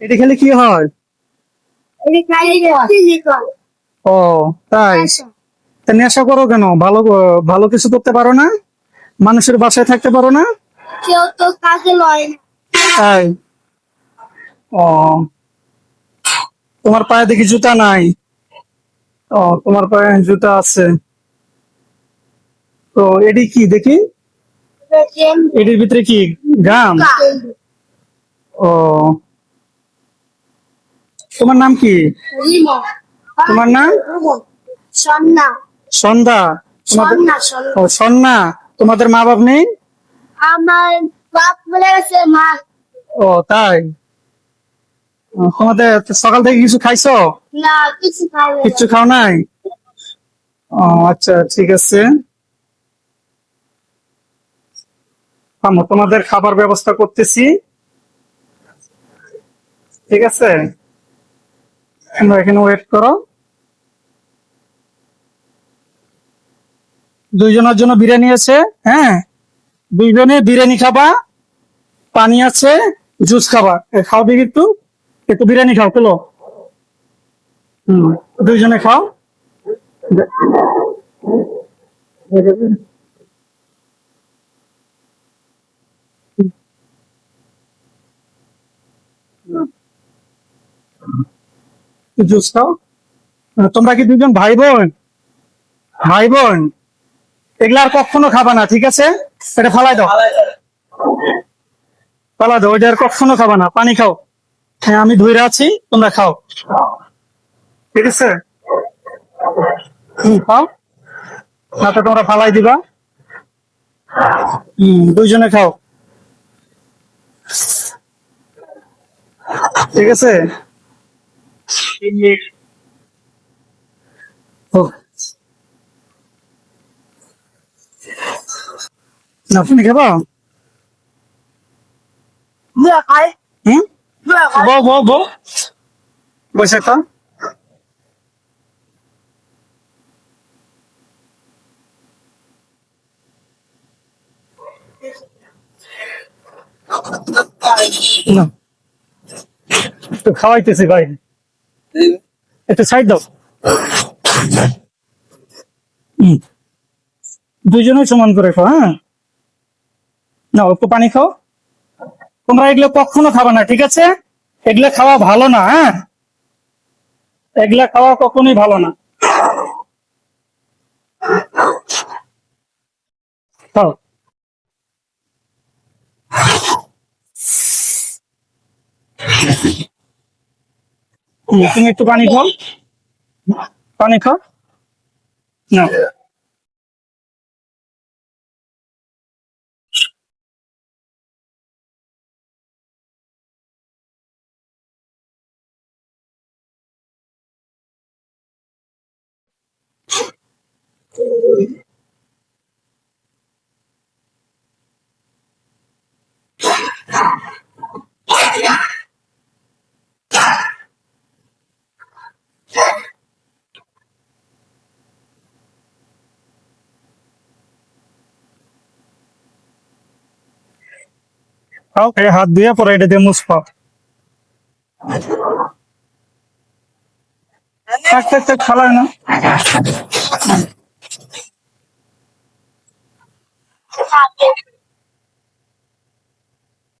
এটা খেলে কি হয়? ও তাই? তা নেশা করো কেন? ভালো ভালো কিছু করতে পারো না? মানুষের বাসায় থাকতে পারো না? কেউ তো কাজে লয় না। তাই? ও। তোমার পায়ে দেখি জুতা নাই। ও তোমার পায়ে জুতা আছে। তো এটি কি দেখি? এটির ভিতরে কি? গাম। ও। তোমার নাম কি? তোমার নাম? সন্ধ্যা। তোমাদের সন্না সন্না। ও সন্না। তোমাদের মা বাপ নেই? আমার বাপ বলে গেছে মা। ও তাই? তোমাদের সকাল থেকে কিছু খাইছো? না কিছু খাবে না। খাও নাই? ও আচ্ছা ঠিক আছে। তোমাদের খাবার ব্যবস্থা করতেছি। ঠিক আছে? তোমরা এখানে ওয়েট করো। দুইজনের জন্য বিরিয়ানি আছে হ্যাঁ? দুইজনে বিরিয়ানি খাবা, পানি আছে জুস খাবা। খাও দেখি একটু। একটু বিরিয়ানি খাও হম, দুইজনে খাও। দে- জুস খাও তোমরা কি দুজন ভাই বোন ভাই বোন এগুলা আর কখনো খাবা না ঠিক আছে? এটা ফালাই দাও। ফালাই দাও। ওইটা আর কখনো খাবা না। পানি খাও। হ্যাঁ আমি ধুইরা আছি তোমরা খাও। ঠিক আছে? খাও। না তো তোমরা ফালাই দিবা। হম দুইজনে খাও। ঠিক আছে? ও না তুমি খাবা বউ বউ বউ বসে না একটু খাওয়াইতেছি ভাই। একটু সাইড দাও। দুজনে সমান করে খাও হ্যাঁ? না একটু পানি খাও। তোমরা এগুলো কখনো খাবা না ঠিক আছে? এগুলা খাওয়া ভালো না হ্যাঁ? এগুলা খাওয়া কখনোই ভালো না। খাও। হুম, তুমি একটু পানি খাও। পানি খাও। না। খাও এই হাত দিয়ে পরে এটা দিয়ে মুছ পাও থাক থাক থাক খালায় না।